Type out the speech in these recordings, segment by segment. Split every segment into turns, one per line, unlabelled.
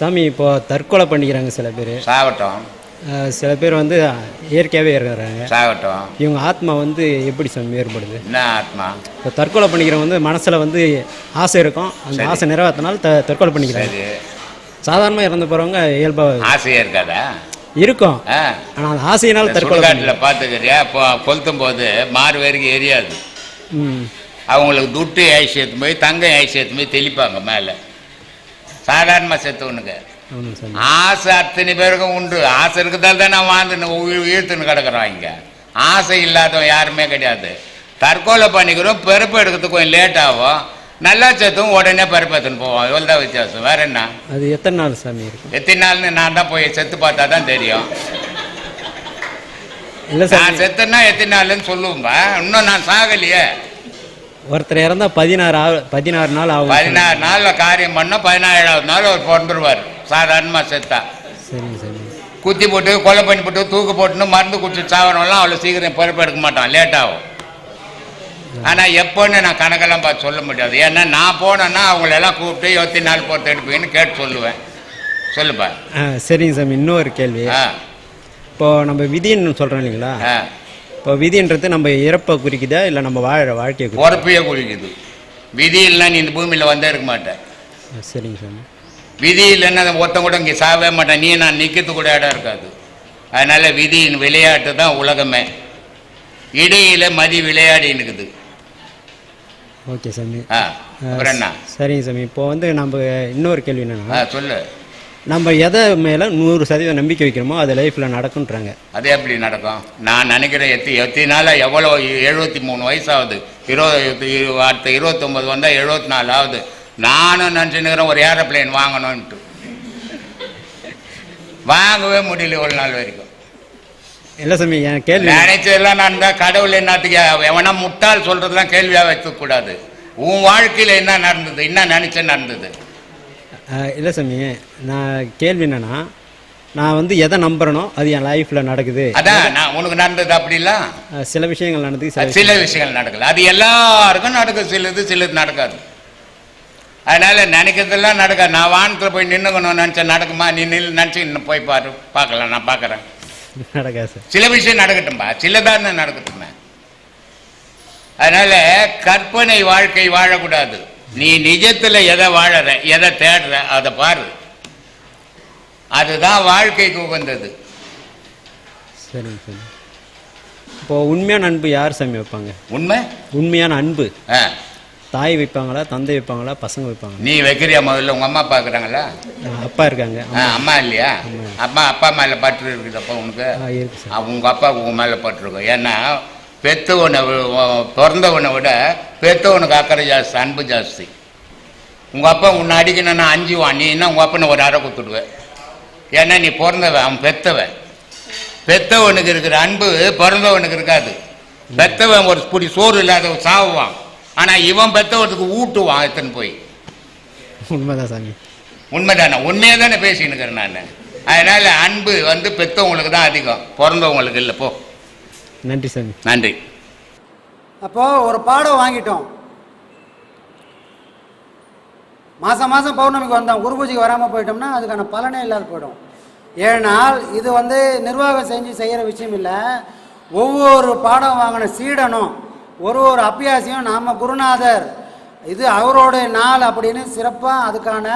சாமி இப்போ தற்கொலை பண்ணிக்கிறாங்க சில பேர்.
சாகட்டும்.
சில பேர் வந்து இயற்கையாகவே இருக்கிறாங்க
சாகட்டும்.
இவங்க ஆத்மா வந்து எப்படி சாமி வேறுபடுது?
என்ன ஆத்மா?
இப்போ தற்கொலை பண்ணிக்கிறவங்க வந்து மனசில் வந்து ஆசை இருக்கும். அந்த ஆசை நிறைவேற்றினால த தற்கொலை பண்ணிக்கிறாங்க. சாதாரணமாக இறந்து போகிறவங்க இயல்பாக
ஆசையா இருக்காதா?
இருக்கும். ஆனால் அந்த ஆசையினால் தற்கொலை
சுடுகாட்டில் பார்த்துக்கிறியா இப்போ கொளுத்தும் போது மாறு வரைக்கும் எரியாது அவங்களுக்கு துட்டு ஐசியத்து போய் தங்கம் ஐசியத்து போய் தெளிப்பாங்க மேலே. சாதாரணமாக செத்தவனுக்கு ஆசை அத்தனை பேருக்கும் உண்டு. ஆசை இருக்கிறதால தான் நான் வாழ்ந்து இழுத்துன்னு கிடக்குறோம் இங்கே. ஆசை இல்லாதவன் யாருமே கிடையாது. தற்கொலை பண்ணிக்கிறோம் பிறப்பு எடுக்கிறதுக்கு கொஞ்சம் லேட் ஆகும். நல்லா செத்தும் உடனே பிறப்பு எடுத்துன்னு போவோம். இவ்வளோ தான் வித்தியாசம். வேற என்ன?
அது எத்தனை நாள் சாமி
எத்தனை நாள்னு நான் தான் போய் செத்து பார்த்தா தான் தெரியும்.
இல்லை
நான்
சாமி
செத்தேன்னா எத்தனை நாள்னு சொல்லுவேன்பா இன்னும் நான் சாகலையே.
ஒருத்தர் இறந்தா பதினாறு பதினாறு நாள் ஆகும்.
பதினாறு நாளில் காரியம் பண்ணால் பதினாறாவது நாள் அவர் பிறந்துருவார் சாதாரணமாக செத்தா.
சரிங்க சாமி
குத்தி போட்டு கொலை பண்ணி போட்டு தூக்கு போட்டுன்னு மருந்து குடிச்சு சாவரம்லாம் அவ்வளோ சீக்கிரம் பிறப்பு எடுக்க மாட்டான். லேட் ஆகும். ஆனால் எப்போன்னு நான் கணக்கெல்லாம் பார்த்து சொல்ல முடியாது. ஏன்னா நான் போனேன்னா அவங்களெல்லாம் கூப்பிட்டு எத்தனை நாள் பொறுத்து எடுப்பீங்கன்னு கேட்டு சொல்லுவேன். சொல்லுப்பா
சரிங்க சாமி. இன்னொரு கேள்வி. இப்போ நம்ம விதின்னு சொல்கிறோம் இல்லைங்களா? இப்போ விதின்றது நம்ம இறப்பை குறிக்குதா இல்லை நம்ம வாழ வாழ்க்கையை குறிக்குதா?
பொறுப்பையே குளிக்குது விதி இல்லைன்னா நீ இந்த பூமியில் வந்தே இருக்க மாட்டேன்
சரிங்க சாமி.
விதி இல்லைன்னா ஒருத்தன் கூட இங்கே சாவே மாட்டேன். நீ நான் நிற்கிறது கூட இடம் இருக்காது. அதனால விதியின் விளையாட்டு தான் உலகமே. இடையில மதி விளையாடி இருக்குது
ஓகே சாமி.
ஆ அப்புறம் என்ன?
சரிங்க சாமி. இப்போ வந்து நம்ம இன்னொரு கேள்வி
ஆ
என்னன்னா
சொல்லு.
நம்ம எதை மேலே நூறு சதவீதம் நம்பிக்கை வைக்கிறோமோ அது லைஃப்பில் நடக்குன்றாங்க
அது எப்படி நடக்கும். நான் நினைக்கிறேன் எத்தி எத்தனை நாளாக எவ்வளோ எழுபத்தி மூணு வயசாகுது. இருபது இரு- அடுத்த இருபத்தொம்பது வந்தால் எழுபத்தி நாலு ஆகுது. நானும் நினச்சினுக்கிறேன் ஒரு ஏரோப்ளேன் வாங்கணும்ன்ட்டு. வாங்கவே முடியல இவ்வளோ நாள் வரைக்கும்.
இல்லை சாமி என் கேள்வி
நினைச்சதெல்லாம் நான் தான் கடவுள் என்னத்துக்கு எவனா முட்டாள் சொல்றதெல்லாம் கேள்வியாக வைக்கக்கூடாது. உன் வாழ்க்கையில் என்ன நடந்தது? என்ன நினைச்ச நடந்தது?
இல்லை சாமி. நான் கேள்வி என்னன்னா நான் வந்து எதை நம்புறேனோ அது என் லைஃப்பில் நடக்குது.
அதான் நான் உனக்கு நடந்தது அப்படிலாம்
சில விஷயங்கள் நடந்து சில
விஷயங்கள் நடக்கல. அது எல்லாருக்கும் நடக்கும் சிலது சிலது நடக்காது. அதனால நினைக்கிறதெல்லாம் நடக்காது நான் வானத்தில் போய் நின்னுக்கணும் நினச்சா நடக்குமா? நீ நில் நினச்சி இன்னும் போய் பாரு பார்க்கலாம் நான் பார்க்குறேன்.
நடக்காது சார்.
சில விஷயம் நடக்கட்டும்பா. சிலதானே நடக்கட்டுமே. அதனால கற்பனை வாழ்க்கை வாழக்கூடாது. நீ நிஜத்துல எதை வாழற எதை தேடுற அதை பாரு. அதுதான் வாழ்க்கைக்கு உகந்தது.
சரிங்க சாமி இப்போ உண்மையான அன்பு யார் சாமி வைப்பாங்க?
உண்மை?
உண்மையான அன்பு.
ஆ,
தாய் வைப்பாங்களா தந்தை வைப்பாங்களா பசங்க வைப்பாங்களா?
நீ வைக்கிறியா முதல்ல? உங்க அம்மா
ஆ, அப்பா இருக்காங்க.
அம்மா இல்லையா? அம்மா. அப்பா மேல பற்று இருக்குதப்பா உனக்கு?
ஆ, இருக்கு சார்.
அப்பா உங்க மேல பட்டிருக்கும் ஏன்னா உ- பிறந்தவனை விட பெத்தவனுக்கு அக்கறை ஜாஸ்தி அன்பு ஜாஸ்தி. உங்க அப்பா உன்னை அடிக்கணும்னா அஞ்சுவான் நீ என்ன உங்க அப்பனை ஒரு அறை கொடுத்துடுவேன் ஏன்னா நீ பிறந்தவன் அவன் பெத்தவன் பெத்தவனுக்கு இருக்கிற அன்பு பிறந்தவனுக்கு இருக்காது. பெத்தவன் ஒரு புடி சோறு இல்லாத சாவுவான். ஆனா இவன் பெத்தவனுக்கு ஊட்டுவான் எத்தனை போய்.
உண்மைதான் சாமி.
உண்மைதானே? உண்மையாக தானே பேசின்னு இருக்கிறேன் நான். அதனால அன்பு வந்து பெத்தவங்களுக்கு தான் அதிகம். பிறந்தவங்களுக்கு இல்லை போ.
நன்றி சாமி.
நன்றி.
அப்போது ஒரு பாடம் வாங்கிட்டோம். மாதம் மாதம் பௌர்ணமிக்கு வந்தோம். குரு பூஜைக்கு வராமல் போயிட்டோம்னா அதுக்கான பலனே இல்லாத போயிடும். ஏனால் இது வந்து நிர்வாகம் செஞ்சு செய்கிற விஷயம் இல்லை. ஒவ்வொரு பாடம் வாங்கின சீடனும் ஒரு ஒரு அபியாசியும் நாம் குருநாதர் இது அவரோட நாள் அப்படின்னு சிறப்பாக அதுக்கான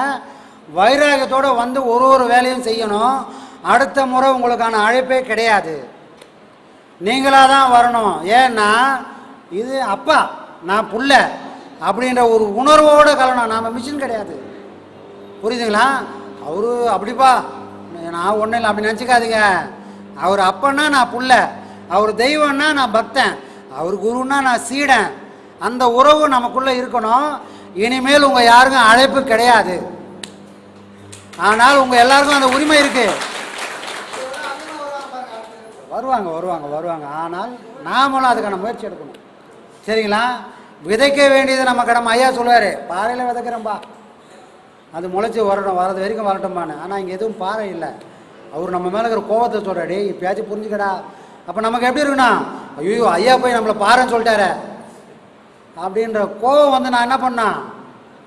வைராகியத்தோடு வந்து ஒரு ஒரு வேலையும் செய்யணும். அடுத்த முறை உங்களுக்கான அழைப்பே கிடையாது. நீங்களாக தான் வரணும். ஏன்னா இது அப்பா நான் புள்ள அப்படின்ற ஒரு உணர்வோடு கலணும். நாம் மிஷின் கிடையாது. புரியுதுங்களா? அவரு அப்படிப்பா நான் ஒன்றும் இல்லை அப்படி நினச்சிக்காதீங்க. அவர் அப்பன்னா நான் புள்ள. அவர் தெய்வம்னா நான் பக்தன். அவர் குருன்னா நான் சீடன். அந்த உறவு நமக்குள்ளே இருக்கணும். இனிமேல் உங்கள் யாருக்கும் அழைப்பு கிடையாது. ஆனால் உங்கள் எல்லாருக்கும் அந்த உரிமை இருக்குது வருவாங்க வருவாங்க வருவாங்க. ஆனால் நாமளும் அதுக்கான முயற்சி எடுக்கணும். சரிங்களா? விதைக்க வேண்டியது நம்ம கடமை. ஐயா சொல்லுவார் பாறையில் விதைக்கிறோம்பா அது முளைச்சி வரணும் வரது வரைக்கும் வரட்டும்பான்னு. ஆனால் இங்கே எதுவும் பாறை இல்லை. அவர் நம்ம மேலே இருக்கிற கோவத்தை சொல்கிறாடி இப்பயாச்சும் புரிஞ்சுக்கடா. அப்போ நமக்கு எப்படி இருக்குண்ணா ஐயோ ஐயா போய் நம்மளை பாருன்னு சொல்லிட்டாரு. அப்படின்ற கோவம் வந்து நான் என்ன பண்ணேன்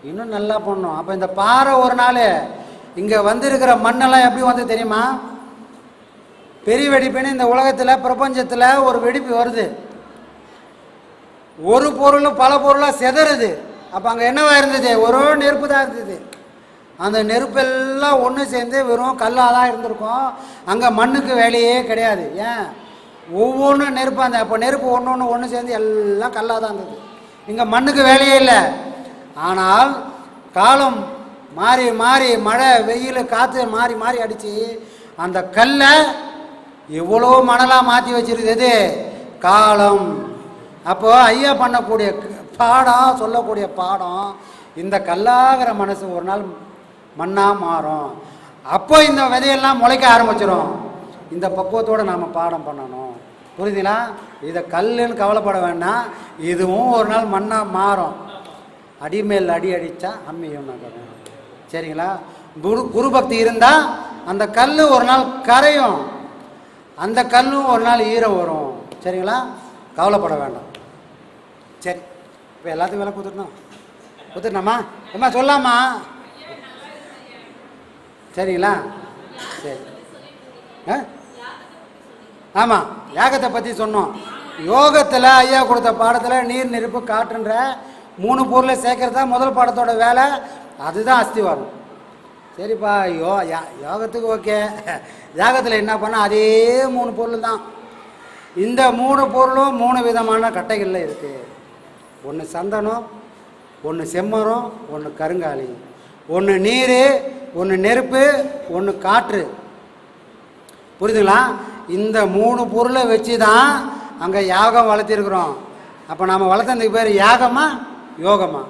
இன்னும் நல்லா பண்ணோம். அப்போ இந்த பாறை ஒரு நாள் இங்கே வந்திருக்கிற மண்ணெல்லாம் எப்படி வந்து தெரியுமா? பெரிய வெடிப்புன்னு இந்த உலகத்தில் பிரபஞ்சத்தில் ஒரு வெடிப்பு வருது. ஒரு பொருளும் பல பொருளாக செதறுது. அப்போ அங்கே என்னவாக இருந்தது? ஒரு நெருப்பு தான் இருந்தது. அந்த நெருப்பெல்லாம் ஒன்று சேர்ந்து வெறும் கல்லாக தான் இருந்திருக்கும். அங்கே மண்ணுக்கு வேலையே கிடையாது. ஏன்? ஒவ்வொன்றும் நெருப்பு அந்த அப்போ நெருப்பு ஒன்று ஒன்று ஒன்று சேர்ந்து எல்லாம் கல்லாக தான் இருந்தது. இங்கே மண்ணுக்கு வேலையே இல்லை. ஆனால் காலம் மாறி மாறி மழை வெயில் காற்று மாறி மாறி அடித்து அந்த கல்லை இவ்வளோ மணலாக மாற்றி வச்சிருக்கிறது எது? காலம். அப்போது ஐயா பண்ணக்கூடிய பாடம் சொல்லக்கூடிய பாடம் இந்த கல்லாகிற மனசு ஒரு நாள் மண்ணாக மாறும். அப்போ இந்த விதையெல்லாம் முளைக்க ஆரம்பிச்சிடும் இந்த பக்குவத்தோடு நாம் பாடம் பண்ணணும். புரியுதுங்களா? இதை கல்லுன்னு கவலைப்பட வேண்டாம். இதுவும் ஒரு நாள் மண்ணாக மாறும். அடிமேல் அடி அடித்தா அம்மியும் நகரும். சரிங்களா? குரு குரு பக்தி இருந்தால் அந்த கல் ஒரு நாள் கரையும். அந்த கல்லும் ஒரு நாள் ஈரம் வரும். சரிங்களா? கவலைப்பட வேண்டாம். சரி இப்போ எல்லாத்துக்கும் வேலை கொடுத்துட்டோம் கொடுத்துட்டோமா அம்மா சொல்லாமா சரிங்களா? சரி. ஆ? ஆமாம் யாகத்தை பற்றி சொன்னோம். யோகத்தில் ஐயா கொடுத்த பாடத்தில் நீர் நெருப்பு காற்றுன்ற மூணு பொருளை சேர்க்கறது தான் முதல் பாடத்தோட வேலை. அதுதான் அஸ்திவாரம். சரிப்பா யோ யா யோகத்துக்கு ஓகே. யாகத்தில் என்ன பண்ணால் அதே மூணு பொருள் தான் இந்த மூணு பொருளும் மூணு விதமான கட்டைகளில் இருக்குது ஒன்று சந்தனம் ஒன்று செம்மரம் ஒன்று கருங்காலி. ஒன்று நீர் ஒன்று நெருப்பு ஒன்று காற்று. புரியுதுங்களா? இந்த மூணு பொருளை வச்சு தான் அங்கே யாகம் வளர்த்திருக்கிறோம். அப்போ நாம் வளர்த்ததுக்கு பேர் யாகமா யோகமா?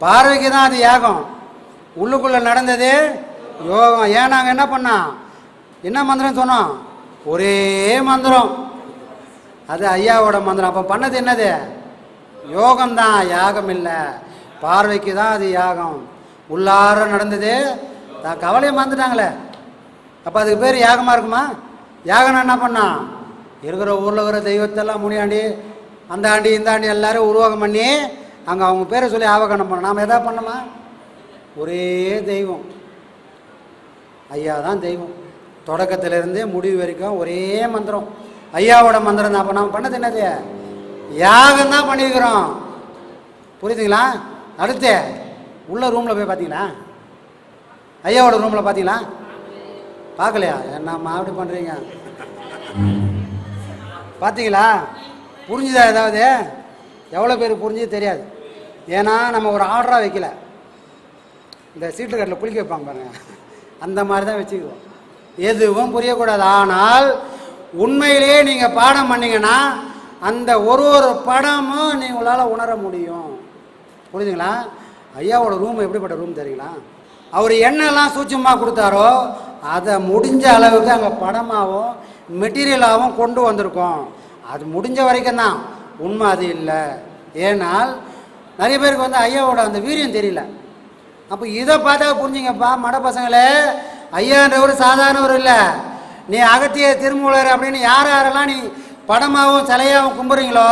பார்வைக்கு தான் அது யாகம். உள்ளுக்குள்ளே நடந்தது? யோகம். ஏன் நாங்கள் என்ன பண்ணோம்? என்ன மந்திரம் சொன்னோம்? ஒரே மந்திரம். அது ஐயாவோட மந்திரம். அப்போ பண்ணது என்னது? யோகம் தான் யாகம் இல்லை. பார்வைக்கு தான் அது யாகம். உள்ளார நடந்தது. தான் கவலையை மறந்துட்டாங்களே. அப்போ அதுக்கு பேர் யாகமாக இருக்குமா? யாகம்னா என்ன பண்ணா இருக்கிற ஊரில் இருக்கிற தெய்வத்தெல்லாம் முனியாண்டி அந்த ஆண்டி இந்த ஆண்டி எல்லாரும் உருவாகம் பண்ணி அங்கே அவங்க பேரை சொல்லி ஆவகனம் பண்ணோம். நாம் எதா பண்ணோமா? ஒரே தெய்வம். ஐயா தான் தெய்வம். தொடக்கத்திலிருந்தே முடிவு வரைக்கும் ஒரே மந்திரம். ஐயாவோட மந்திரம் தான். அப்போ நம்ம பண்ணது என்னது? யாகம் தான் பண்ணியிருக்கிறோம் புரியுதுங்களா? அடுத்து உள்ள ரூமில் போய் பார்த்தீங்களா ஐயாவோட ரூமில் பார்த்தீங்களா பார்க்கலையா என்னம்மா அப்படி பண்ணுறீங்க பார்த்தீங்களா புரிஞ்சுதா ஏதாவது? எவ்வளோ பேர் புரிஞ்சது தெரியாது. ஏன்னா நம்ம ஒரு ஆர்டராக வைக்கல. இந்த சீட்டு கட்டில் குளிக்க வைப்பாங்க பாருங்க. அந்த மாதிரி தான் வச்சுக்குவோம். எதுவும் புரியக்கூடாது. ஆனால் உண்மையிலேயே நீங்கள் பாடம் பண்ணீங்கன்னா அந்த ஒரு ஒரு படமும் நீங்களால் உணர முடியும். புரியுதுங்களா? ஐயாவோட ரூம் எப்படிப்பட்ட ரூம் தெரியுங்களா? அவர் என்னெல்லாம் சூட்சமாக கொடுத்தாரோ அதை முடிஞ்ச அளவுக்கு அங்கே படமாகவும் மெட்டீரியலாகவும் கொண்டு வந்திருக்கோம். அது முடிஞ்ச வரைக்கும் தான். உண்மை அது இல்லை. ஏனால் நிறைய பேருக்கு வந்து ஐயாவோட அந்த வீரியம் தெரியல. அப்போ இதை பார்த்தா புரிஞ்சுங்கப்பா மட பசங்களே. ஐயான்றவர் சாதாரணவர் இல்லை. நீ அகத்திய திருமூலர் அப்படின்னு யார் யாரெல்லாம் நீ படமாகவும் சிலையாகவும் கும்புறீங்களோ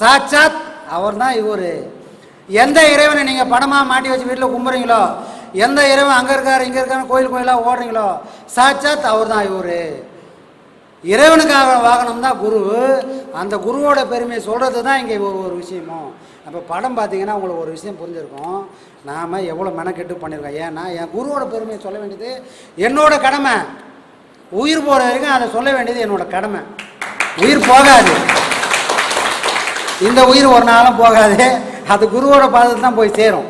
சாட்சாத் அவர் தான் இவர். எந்த இறைவனை நீங்கள் படமாக மாட்டி வச்சு வீட்டில் கும்புறீங்களோ எந்த இறைவன் அங்கே இருக்கார் இங்கே இருக்காரு கோயில் கோயிலாக ஓடுறீங்களோ சாட்சாத் அவர் தான் இவர். இறைவனுக்காக வாகனம் தான் குரு. அந்த குருவோட பெருமையை சொல்கிறது தான் இங்கே ஒரு ஒரு விஷயமும். அப்போ படம் பார்த்தீங்கன்னா உங்களுக்கு ஒரு விஷயம் புரிஞ்சிருக்கும். நாம் எவ்வளோ மெனக்கெட்டு பண்ணியிருக்கோம் ஏன்னா என் குருவோட பெருமையை சொல்ல வேண்டியது என்னோட கடமை. உயிர் போகிற வரைக்கும் அதை சொல்ல வேண்டியது என்னோட கடமை. உயிர் போகாது. இந்த உயிர் ஒரு நாளும் போகாது. அது குருவோட பாதத்தில் தான் போய் சேரும்.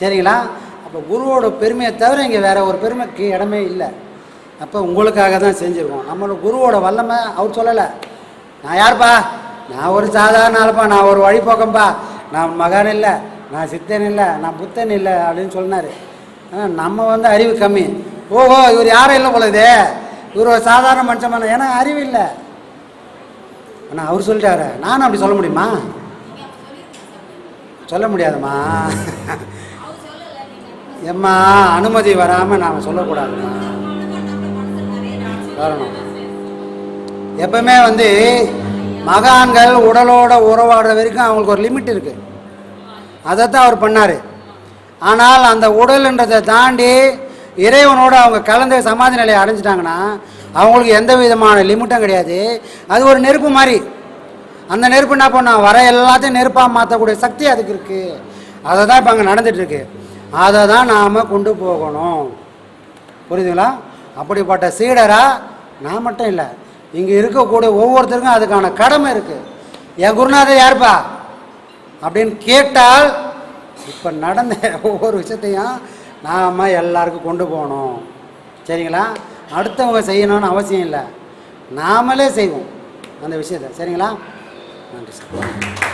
சரிங்களா? அப்போ குருவோட பெருமையை தவிர இங்கே வேறு ஒரு பெருமைக்கு இடமே இல்லை. அப்போ உங்களுக்காக தான் செஞ்சுருக்கோம். நம்மளோட குருவோட வல்லமை அவர் சொல்லலை. நான் யார்ப்பா? நான் ஒரு சாதாரண ஆளுப்பா. நான் ஒரு வழிபோக்கம்பா நான் மகான் இல்லை நான் சித்தன் இல்லை நான் புத்தன் இல்லை அப்படின்னு சொன்னார். ஆனால் நம்ம வந்து அறிவு கம்மி. ஓஹோ இவர் யாரும் இல்லை பொழுது இவர் ஒரு சாதாரண மனுஷன் ஏன்னா அறிவு இல்லை. ஆனால் அவர் சொல்லிட்டாரு. நானும் அப்படி சொல்ல முடியுமா? சொல்ல முடியாதும்மா. எம்மா அனுமதி வராமல் நாம் சொல்லக்கூடாதுமா வரணும். எப்பவுமே வந்து மகான்கள் உடலோட உறவாடுற வரைக்கும் அவங்களுக்கு ஒரு லிமிட் இருக்கு. அதைத்தான் அவர் பண்ணார். ஆனால் அந்த உடல்ன்றதை தாண்டி இறைவனோடு அவங்க கலந்து சமாதி நிலையை அடைஞ்சிட்டாங்கன்னா அவங்களுக்கு எந்த விதமான லிமிட்டும் கிடையாது. அது ஒரு நெருப்பு மாதிரி. அந்த நெருப்பு என்ன பண்ணோம் வர எல்லாத்தையும் நெருப்பாக மாற்றக்கூடிய சக்தி அதுக்கு இருக்குது அதை தான் இப்போ அங்கே நடந்துகிட்ருக்கு அதை தான் நாம் கொண்டு போகணும். புரியுதுங்களா? அப்படிப்பட்ட சீடராக நான் மட்டும் இல்லை இங்கே இருக்கக்கூடிய ஒவ்வொருத்தருக்கும் அதுக்கான கடமை இருக்குது என் குருநாதர் யாருப்பா? அப்படின்னு கேட்டால் இப்போ நடந்த ஒவ்வொரு விஷயத்தையும் நாம் எல்லாருக்கும் கொண்டு போகணும். சரிங்களா? அடுத்தவங்க செய்யணும்னு அவசியம் இல்லை. நாமளே செய்வோம் அந்த விஷயத்தை. சரிங்களா? நன்றி சார்.